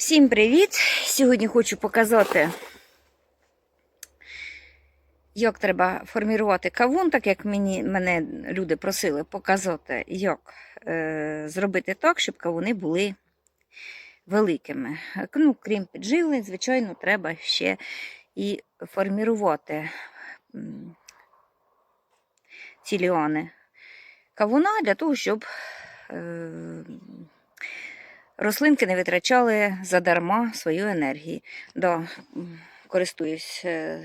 Всім привіт! Сьогодні хочу показати, як треба формувати кавун, так як мені, мене люди просили показати, як е, зробити так, щоб кавуни були великими. Ну, крім підживлень, звичайно, треба ще і формувати ці ліани кавуна для того, щоб е, рослинки не витрачали задарма свою енергію. Да, користуюсь е,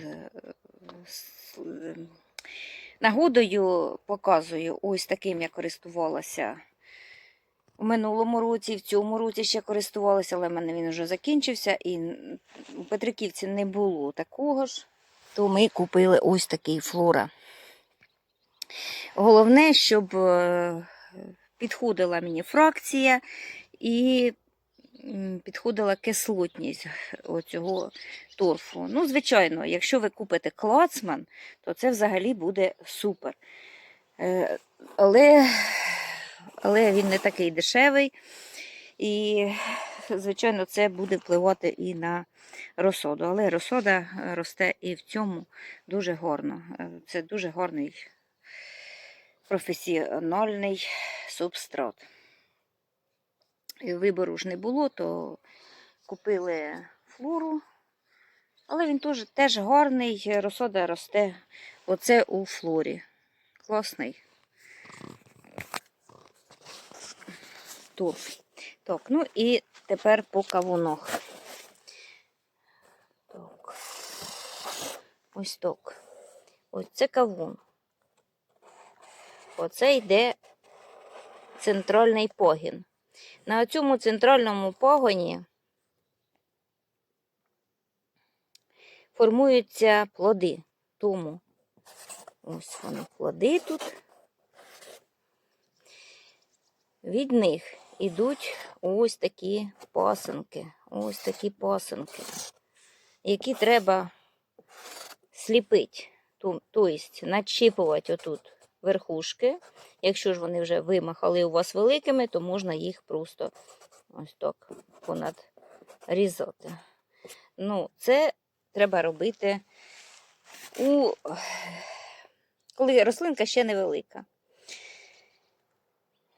нагодою, показую ось таким я користувалася. У минулому році, в цьому році ще користувалася, але в мене він вже закінчився, і у Петриківці не було такого ж, то ми купили ось такий флора. Головне, щоб е, підходила мені фракція і підходила кислотність оцього торфу. Ну, звичайно, якщо ви купите клацман, то це взагалі буде супер. Е, Але, але він не такий дешевий. І, звичайно, це буде впливати і на розсоду. Але розсода росте і в цьому дуже гарно. Е, Це дуже гарний професіональний субстрат. Вибору ж не було, то купили флору. Але він теж, теж гарний, розсода росте оце у флорі. Класний. Торф. Так, ну і тепер по кавунах. Так. Ось так. Ось це кавун. Оце йде центральний погін. На цьому центральному погоні формуються плоди. Тому ось вони плоди тут. Від них ідуть ось такі пасенки, ось такі пасенки, які треба сліпити, тобто начіпувати отут верхушки. Якщо ж вони вже вимахали у вас великими, то можна їх просто ось так понад різати. Ну, це треба робити у... коли рослинка ще невелика.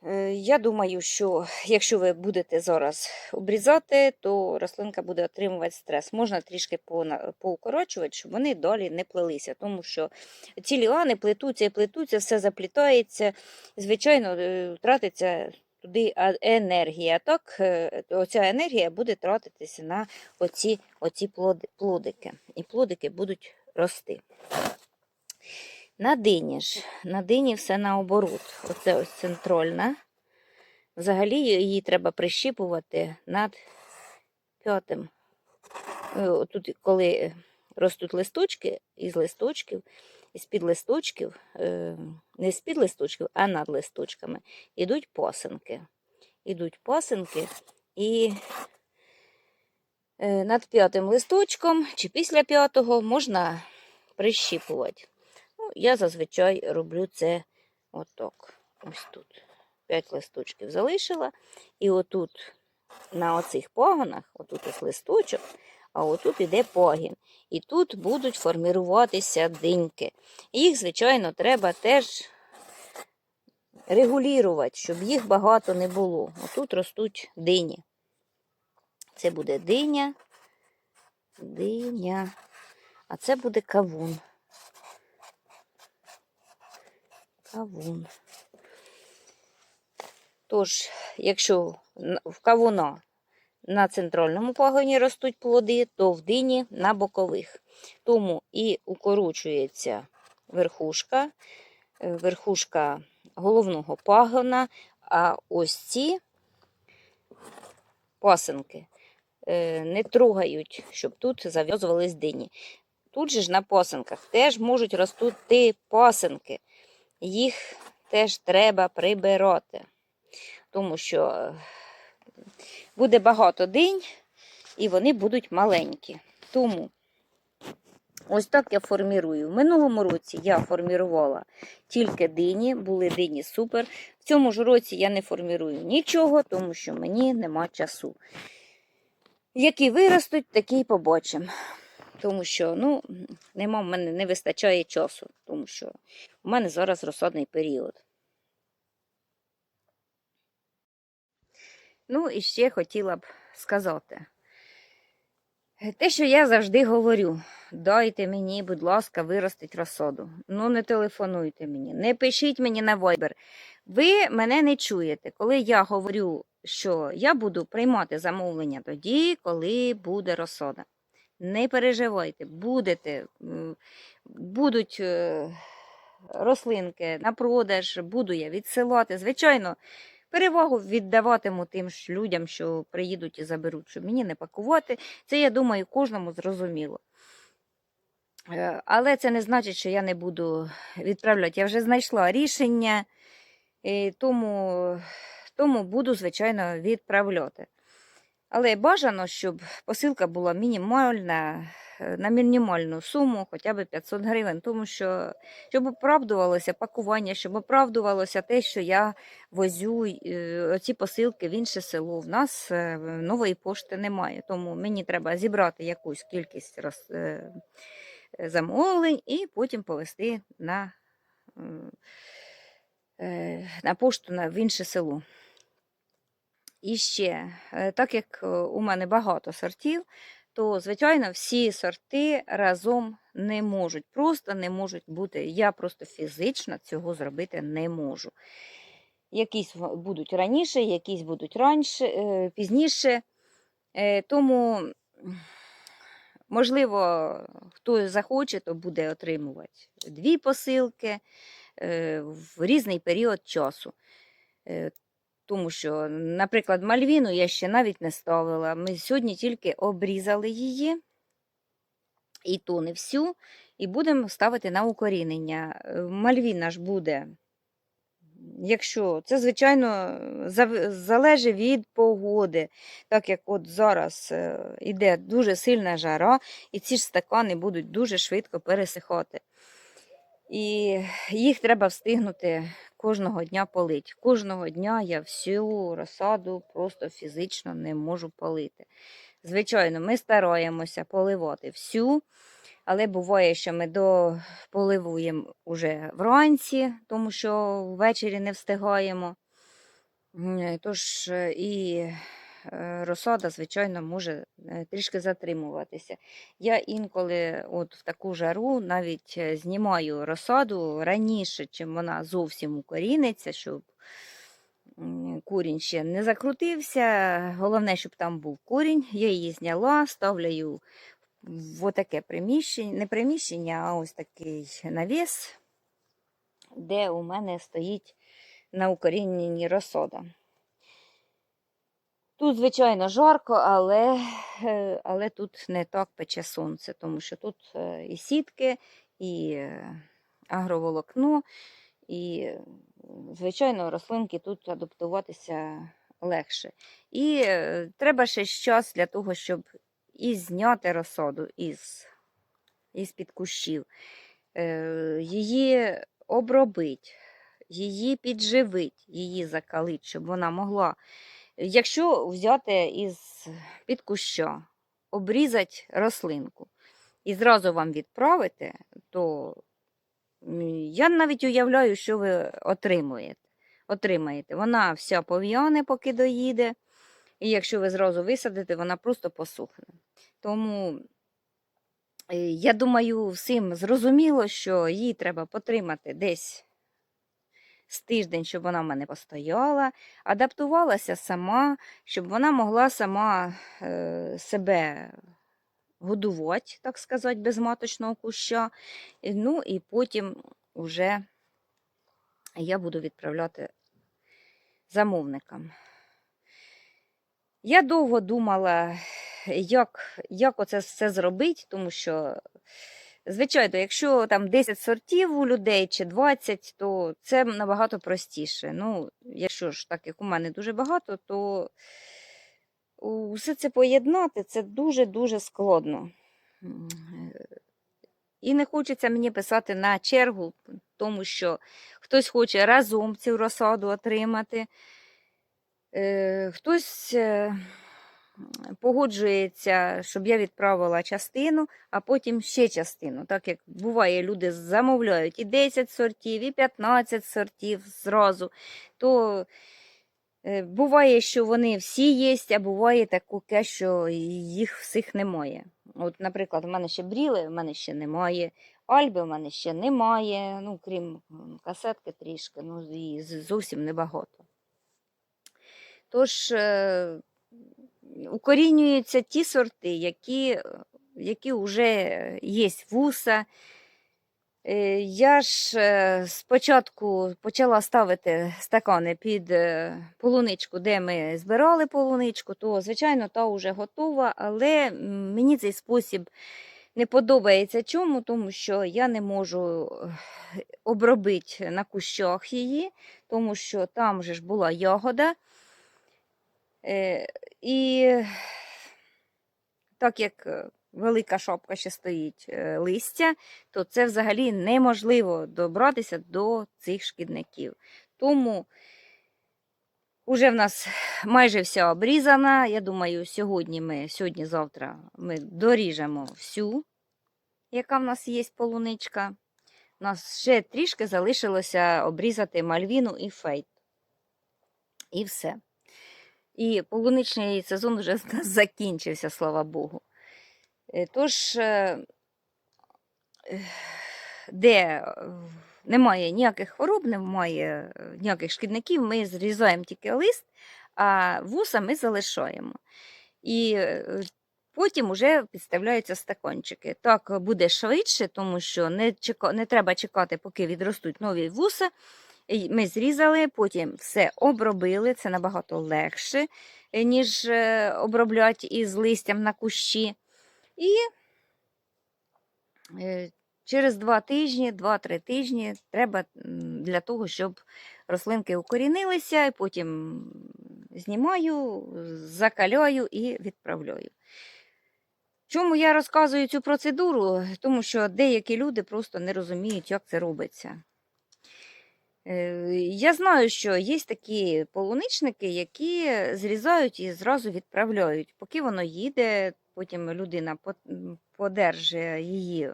Е, Я думаю, що якщо ви будете зараз обрізати, то рослинка буде отримувати стрес. Можна трішки поукорочувати, щоб вони далі не плелися, тому що ці ліани плетуться і плетуться, все заплітається, звичайно, е, втратиться туди енергія. Так е, оця енергія буде тратитися на оці, оці плодики. І плодики будуть рости. На дині ж, на дині все наоборот. Оце ось центральна. Взагалі її треба прищіпувати над п'ятим. Е, Тут, коли ростуть листочки, із листочків, із-під листочків, е, не з-під листочків, а над листочками, ідуть пасинки. Ідуть пасинки і е, над п'ятим листочком чи після п'ятого можна прищіпувати. Ну, я зазвичай роблю це отак. Ось тут. П'ять листочків залишила. І отут на оцих пагонах, отут ось листочок, а отут іде пагін. І тут будуть форміруватися диньки. Їх, звичайно, треба теж регулювати, щоб їх багато не було. Отут ростуть дині. Це буде диня, диня, а це буде кавун. Кавун. Тож, якщо в кавуна на центральному пагоні ростуть плоди, то в дині на бокових. Тому і укорочується верхушка, е, верхушка головного пагона, а ось ці пасинки е, не трогають, щоб тут зав'язувались дині. Тут же ж на пасинках теж можуть рости пасинки їх теж треба прибирати, тому що е, буде багато динь, і вони будуть маленькі. Тому ось так я формірую. В минулому році я формірувала тільки дині, були дині супер. В цьому ж році я не формірую нічого, тому що мені нема часу. Які виростуть, такі й побачимо. Тому що ну, нема в мене не вистачає часу, тому що у мене зараз розсадний період. Ну, і ще хотіла б сказати. Те, що я завжди говорю, дайте мені, будь ласка, виростить розсаду. Ну, не телефонуйте мені, не пишіть мені на Viber. Ви мене не чуєте, коли я говорю, що я буду приймати замовлення тоді, коли буде розсада. Не переживайте, будете, будуть е, рослинки на продаж, буду я відсилати. Звичайно, перевагу віддаватиму тим ж людям, що приїдуть і заберуть, щоб мені не пакувати. Це, я думаю, кожному зрозуміло. Е, Але це не значить, що я не буду відправляти. Я вже знайшла рішення, тому, тому буду, звичайно, відправляти. Але бажано, щоб посилка була мінімальна, е, на мінімальну суму, хоча б 500 гривень, тому що щоб оправдувалося пакування, щоб оправдувалося те, що я возю е, оці посилки в інше село. В нас е, нової пошти немає, тому мені треба зібрати якусь кількість роз, замовлень і потім повезти на, на пошту в інше село. І ще, е, так як е, у мене багато сортів, то, звичайно, всі сорти разом не можуть, просто не можуть бути. Я просто фізично цього зробити не можу. Якісь будуть раніше, якісь будуть раніше, е, пізніше. Тому, можливо, хто захоче, то буде отримувати дві посилки в різний період часу. Е, тому що, наприклад, мальвіну я ще навіть не ставила. Ми сьогодні тільки обрізали її, і то не всю, і будемо ставити на укорінення. Е, Мальвіна ж буде, якщо це, звичайно, залежить від погоди, так як от зараз е, іде дуже сильна жара, і ці ж стакани будуть дуже швидко пересихати. І їх треба встигнути кожного дня полити. Кожного дня я всю розсаду просто фізично не можу полити. Звичайно, ми стараємося поливати всю, але буває, що ми дополивуємо уже вранці, тому що ввечері не встигаємо. Тож е, і е, розсада, звичайно, може е, трішки затримуватися. Я інколи от в таку жару навіть е, знімаю розсаду раніше, чим вона зовсім укоріниться, щоб курінь ще не закрутився. Головне, щоб там був корінь. Я її зняла, ставлю в отаке приміщення, не приміщення, а ось такий навіс, де у мене стоїть на укоріненні розсода. Тут, звичайно, жарко, але, е, але тут не так пече сонце, тому що тут е, і сітки, і е, агроволокно, і, звичайно, рослинки тут адаптуватися легше. І треба ще час для того, щоб і зняти розсаду із, із під кущів, її обробити, її підживити, її закалити, щоб вона могла. Якщо взяти із під куща, обрізати рослинку і зразу вам відправити, то я навіть уявляю, що ви отримуєте. отримаєте. Вона вся пов'яне, поки доїде, і якщо ви зразу висадите, вона просто посухне. Тому е, я думаю, всім зрозуміло, що її треба потримати десь з тиждень, щоб вона в мене постояла, адаптувалася сама, щоб вона могла сама е, себе годувати, так сказати, без маточного куща. Ну і потім вже я буду відправляти замовникам. Я довго думала, як, як оце все зробити, тому що, звичайно, якщо там 10 сортів у людей чи 20, то це набагато простіше. Ну, якщо ж так як у мене дуже багато, то усе це поєднати це дуже-дуже складно. І не хочеться мені писати на чергу, тому що хтось хоче разом цю розсаду отримати. Е, Хтось е, погоджується, щоб я відправила частину, а потім ще частину. Так як буває, люди замовляють і 10 сортів, і 15 сортів зразу, то е, буває, що вони всі є, а буває таке, що їх всіх немає. От, наприклад, у мене ще бріли, в мене ще немає. Альби в мене ще немає, ну, крім касетки трішки, ну і зовсім небагато. Тож е, укорінюються ті сорти, які, які вже є вуса. Е, Я ж е, спочатку почала ставити стакани під е, полуничку, де ми збирали полуничку, то, звичайно, та вже готова, але мені цей спосіб не подобається. Чому? Тому що я не можу обробити на кущах її, тому що там же ж була ягода. І так як е, велика шапка ще стоїть е, листя, то це взагалі неможливо добратися до цих шкідників. Тому вже в нас майже вся обрізана. Я думаю, сьогодні ми, сьогодні-завтра ми доріжемо всю, яка в нас є полуничка. У нас ще трішки залишилося обрізати мальвіну і фейт. І все. І полуничний сезон вже закінчився, слава Богу. Е, Тож, е, де немає ніяких хвороб, немає е, ніяких шкідників, ми зрізаємо тільки лист, а вуса ми залишаємо. І е, потім вже підставляються стаканчики. Так буде швидше, тому що не, чека, не треба чекати, поки відростуть нові вуса. Ми зрізали, потім все обробили, це набагато легше, е, ніж е, обробляти із листям на кущі. І е, через два тижні, 2-3 тижні треба для того, щоб рослинки укорінилися, і потім знімаю, закаляю і відправляю. Чому я розказую цю процедуру? Тому що деякі люди просто не розуміють, як це робиться. Е, Я знаю, що є такі полуничники, які зрізають і зразу відправляють. Поки воно їде, потім людина по- подержує її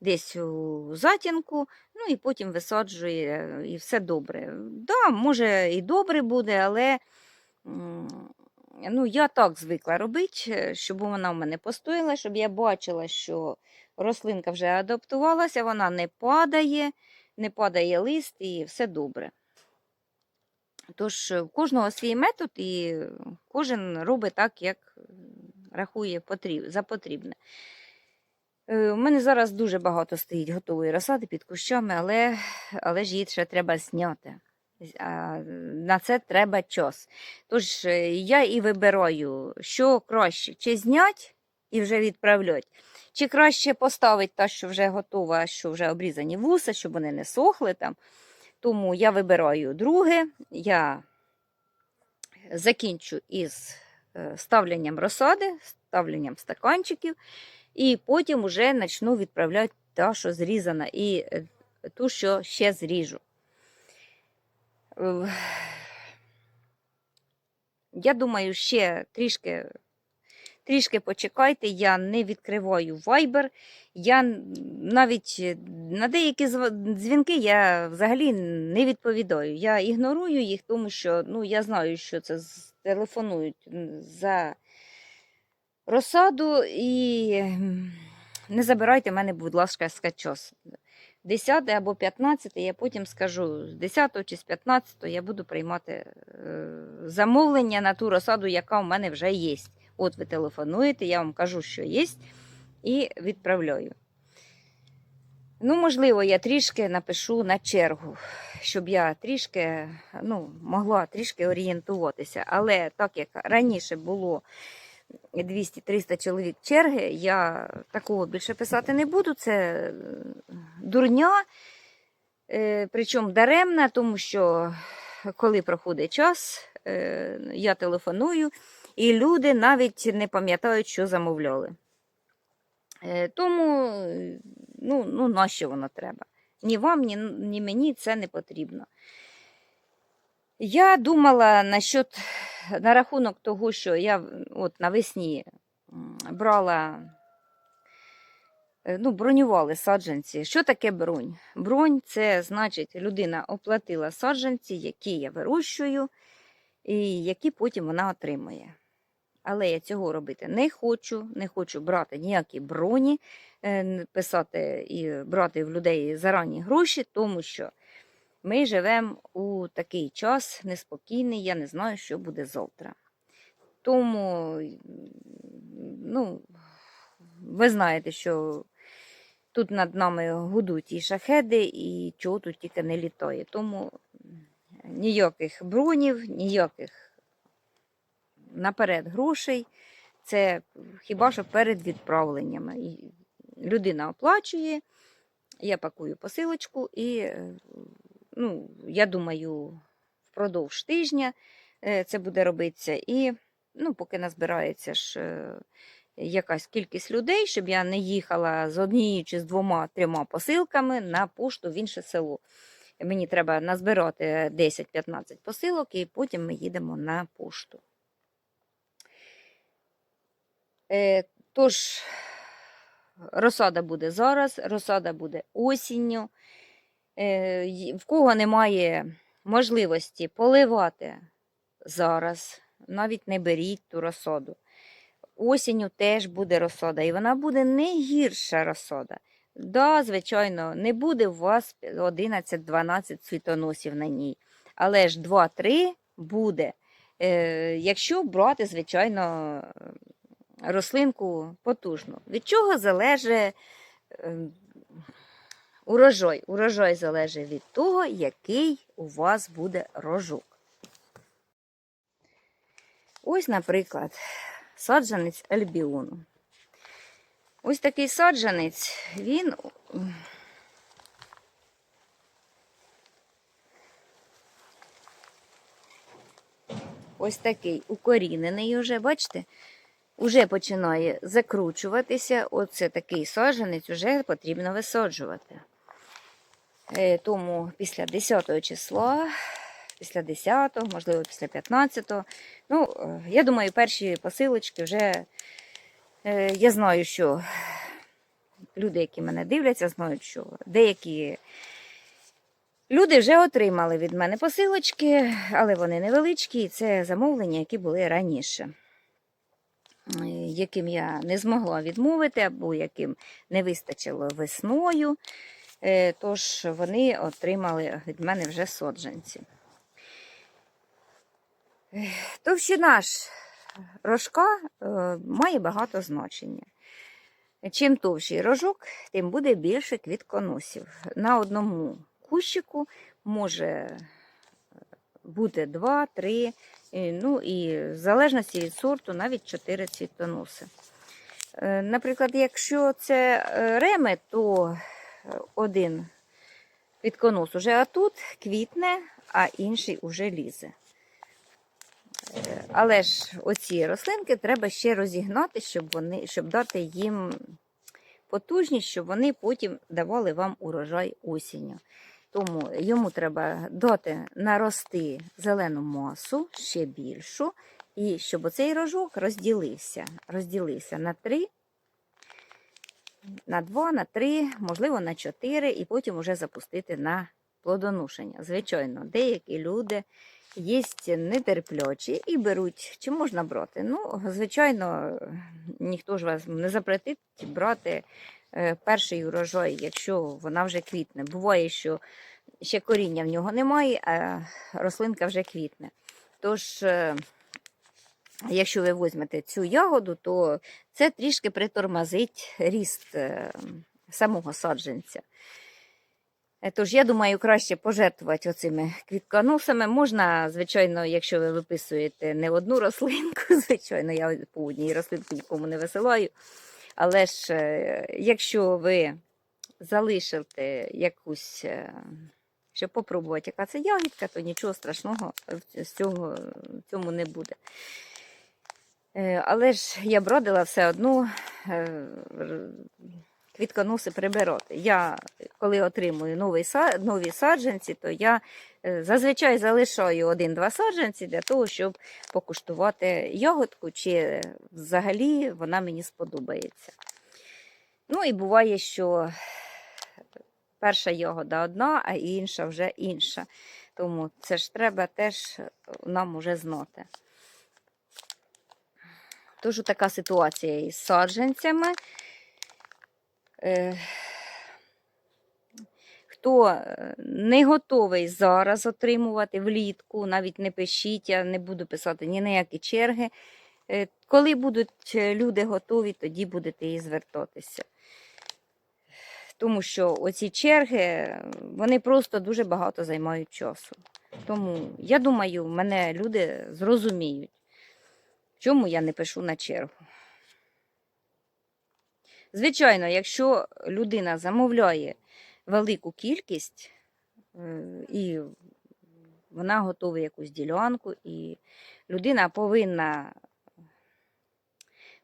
десь у затінку, ну і потім висаджує, і все добре. Да, може і добре буде, але ну, я так звикла робити, щоб вона в мене постояла, щоб я бачила, що рослинка вже адаптувалася, вона не падає не падає лист і все добре. Тож е, в кожного свій метод, і кожен робить так, як рахує потріб, за потрібне. Е, У мене зараз дуже багато стоїть готової розсади під кущами, але, але ж її ще треба зняти. На це треба час. Тож е, я і вибираю, що краще, чи знять і вже відправлять, чи краще поставити та, що вже готова, що вже обрізані вуса, щоб вони не сохли там. Тому я вибираю друге, я закінчу із е, ставленням розсади, ставленням стаканчиків, і потім вже почну відправляти та, що зрізана, і е, ту, що ще зріжу. Е, Я думаю, ще трішки Трішки почекайте, я не відкриваю Viber. Я навіть е, на деякі дзвінки я взагалі не відповідаю. Я ігнорую їх, тому що ну, я знаю, що це телефонують за розсаду і не забирайте мене, будь ласка, час. 10 або 15, я потім скажу, з 10 чи з 15 я буду приймати е, замовлення на ту розсаду, яка в мене вже є. От ви телефонуєте, я вам кажу, що є, і відправляю. Ну, можливо, я трішки напишу на чергу, щоб я трішки ну, могла трішки орієнтуватися. Але так як раніше було 200-300 чоловік черги, я такого більше писати не буду. Це е, дурня, е, причому даремна, тому що коли проходить час, е, я телефоную, і люди навіть не пам'ятають, що замовляли. Е, Тому ну, ну, нащо воно треба? Ні вам, ні, ні мені це не потрібно. Я думала насчет, на рахунок того, що я от навесні брала, е, ну, бронювали саджанці. Що таке бронь? Бронь це значить, людина оплатила саджанці, які я вирощую, і які потім вона отримує. Але я цього робити не хочу, не хочу брати ніякі броні, е, писати і брати в людей зарані гроші, тому що ми живемо у такий час неспокійний, я не знаю, що буде завтра. Тому, ну, ви знаєте, що тут над нами гудуть і шахеди, і чого тут тільки не літає. Тому ніяких бронів, ніяких наперед грошей. Це хіба що перед відправленнями. І Людина оплачує, я пакую посилочку і, е, ну, я думаю, впродовж тижня е, це буде робитися. І ну, поки назбирається ж е, якась кількість людей, щоб я не їхала з однією чи з двома трьома посилками на пошту в інше село. Мені треба назбирати 10-15 посилок, і потім ми їдемо на пошту. Е, тож, розсада буде зараз, розсада буде осінню. Е, в кого немає можливості поливати зараз, навіть не беріть ту розсаду. Осінню теж буде розсада, і вона буде не гірша розсада. Да, звичайно, не буде у вас 11-12 цвітоносів на ній, але ж 2-3 буде. Е, якщо брати, звичайно, рослинку потужну. Від чого залежить е, урожай? Урожай залежить від того, який у вас буде рожок. Ось, наприклад, саджанець альбіону. Ось такий саджанець, він ось такий укорінений уже, бачите? Уже починає закручуватися. Оце такий саджанець вже потрібно висаджувати. Е, Тому після 10 числа, після 10, можливо, після 15. Ну, е, я думаю, перші посилочки вже е, я знаю, що люди, які мене дивляться, знають, що деякі люди вже отримали від мене посилочки, але вони невеличкі, і це замовлення, які були раніше яким я не змогла відмовити, або яким не вистачило весною. Е, Тож вони отримали від мене вже соджанці. Е, Товщина ж рожка е, має багато значення. Чим товщий рожок, тим буде більше квітконосів. На одному кущику може бути 2-3, ну і в залежності від сорту навіть 4 цвітоноси. Е, Наприклад, якщо це е, реми, то е, один квітконос уже отут квітне, а інший уже лізе. Але ж оці рослинки треба ще розігнати, щоб, вони, щоб дати їм потужність, щоб вони потім давали вам урожай осінню. Тому йому треба дати нарости зелену масу ще більшу, і щоб оцей рожок розділився. Розділився на три, на два, на три, можливо, на чотири, і потім вже запустити на плодоношення. Звичайно, деякі люди є нетерплячі і беруть. Чи можна брати? Ну, звичайно, ніхто ж вас не запретить брати перший урожай, якщо вона вже квітне. Буває, що ще коріння в нього немає, а рослинка вже квітне. Тож, е, якщо ви візьмете цю ягоду, то це трішки притормозить ріст е, самого саджанця. Е, Тож, я думаю, краще пожертвувати оцими квітконосами. Можна, звичайно, якщо ви виписуєте не одну рослинку, звичайно, я по одній рослинці нікому не висилаю. Але ж, е, якщо ви залишите якусь, е, щоб попробувати, яка це ягідка, то нічого страшного з цього в цьому не буде. Е, Але ж я бродила все одно е, квітконоси прибирати. Я, коли отримую новий, нові саджанці, то я е, зазвичай залишаю один-два саджанці для того, щоб покуштувати ягодку, чи взагалі вона мені сподобається. Ну і буває, що перша ягода одна, а інша вже інша. Тому це ж треба теж нам уже знати. Тож така ситуація із саджанцями. Е, Хто е, не готовий зараз отримувати влітку, навіть не пишіть, я не буду писати ні на які черги. Е, Коли будуть люди готові, тоді будете і звертатися. Тому що оці черги, вони просто дуже багато займають часу. Тому я думаю, мене люди зрозуміють, чому я не пишу на чергу. Звичайно, якщо людина замовляє велику кількість, е, і вона готує якусь ділянку, і людина повинна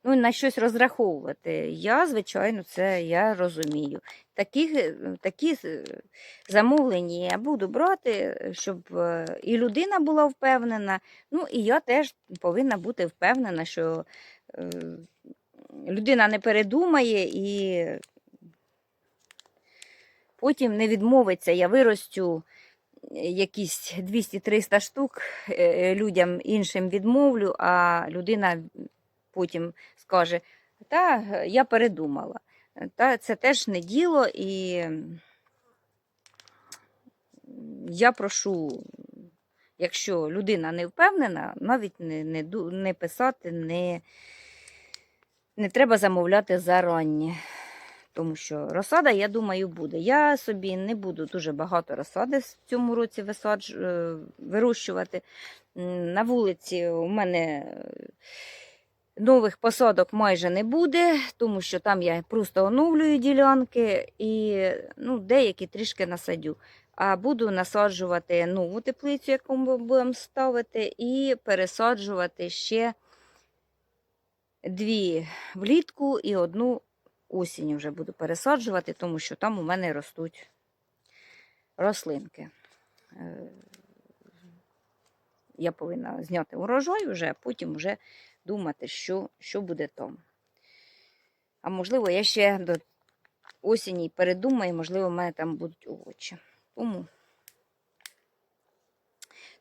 ну, на щось розраховувати. Я, звичайно, це я розумію. Е, такі е, замовлення я буду брати, щоб і людина була впевнена, ну і я теж повинна бути впевнена, що людина не передумає і потім не відмовиться, я виростю якісь 200-300 штук е, людям іншим відмовлю, а людина потім скаже, та е, я передумала. Та це теж не діло, і я прошу, якщо людина не впевнена, навіть не, не, не писати, не, не треба замовляти зарані. Тому що розсада, я думаю, буде. Я собі не буду дуже багато розсади в цьому році висадж... е, вирощувати. На вулиці у мене е, нових посадок майже не буде, тому що там я просто оновлюю ділянки і ну, деякі трішки насадю. А буду насаджувати нову теплицю, яку ми будемо ставити, і пересаджувати ще дві влітку і одну осінь вже буду пересаджувати, тому що там у мене ростуть рослинки. Е, Я повинна зняти урожай вже, а потім вже думати, що, що буде там. А можливо, я ще до осені передумаю, можливо, в мене там будуть овочі. Тому,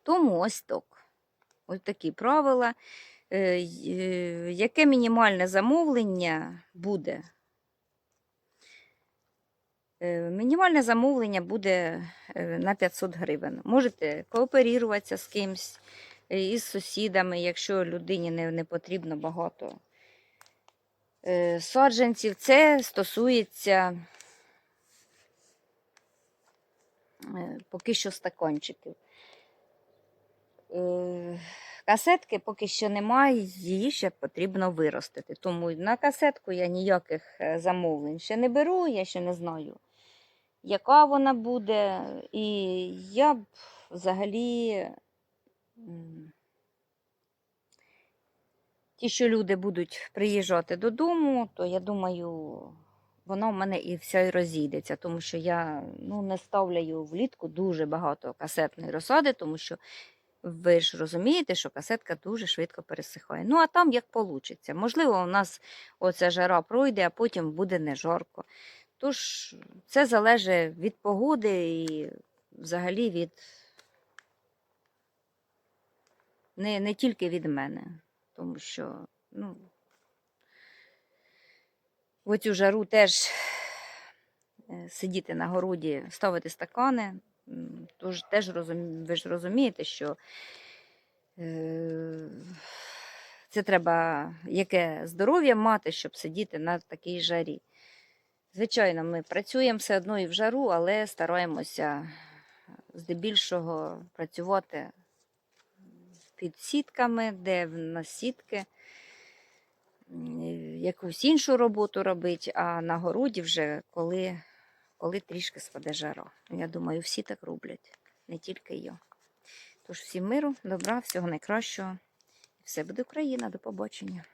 тому ось так. Ось такі правила. Е, е, Яке мінімальне замовлення буде? Е, Мінімальне замовлення буде на 500 гривень. Можете кооперуватися з кимось, е, із сусідами, якщо людині не, не потрібно багато саджанців. Це стосується поки що стаканчиків. Касетки поки що немає, її ще потрібно виростити. Тому на касетку я ніяких е, замовлень ще не беру, я ще не знаю, яка вона буде. І я б взагалі ті, що люди будуть приїжджати додому, то я думаю, вона в мене і вся й розійдеться, тому що я ну, не ставляю влітку дуже багато касетної розсади, тому що ви ж розумієте, що касетка дуже швидко пересихає. Ну, а там як вийде. Можливо, у нас оця жара пройде, а потім буде не жарко. Тож це залежить від погоди і взагалі від не, не тільки від мене, тому що, ну, в оцю жару теж е, сидіти на городі, ставити стакани. Тож теж розумі... ви ж розумієте, що е... це треба яке здоров'я мати, щоб сидіти на такій жарі. Звичайно, ми працюємо все одно і в жару, але стараємося здебільшого працювати під сітками, де в нас сітки, якусь іншу роботу робити, а на городі вже коли, коли трішки спаде жара. Я думаю, всі так роблять, не тільки я. Тож всім миру, добра, всього найкращого. Все буде Україна, до побачення.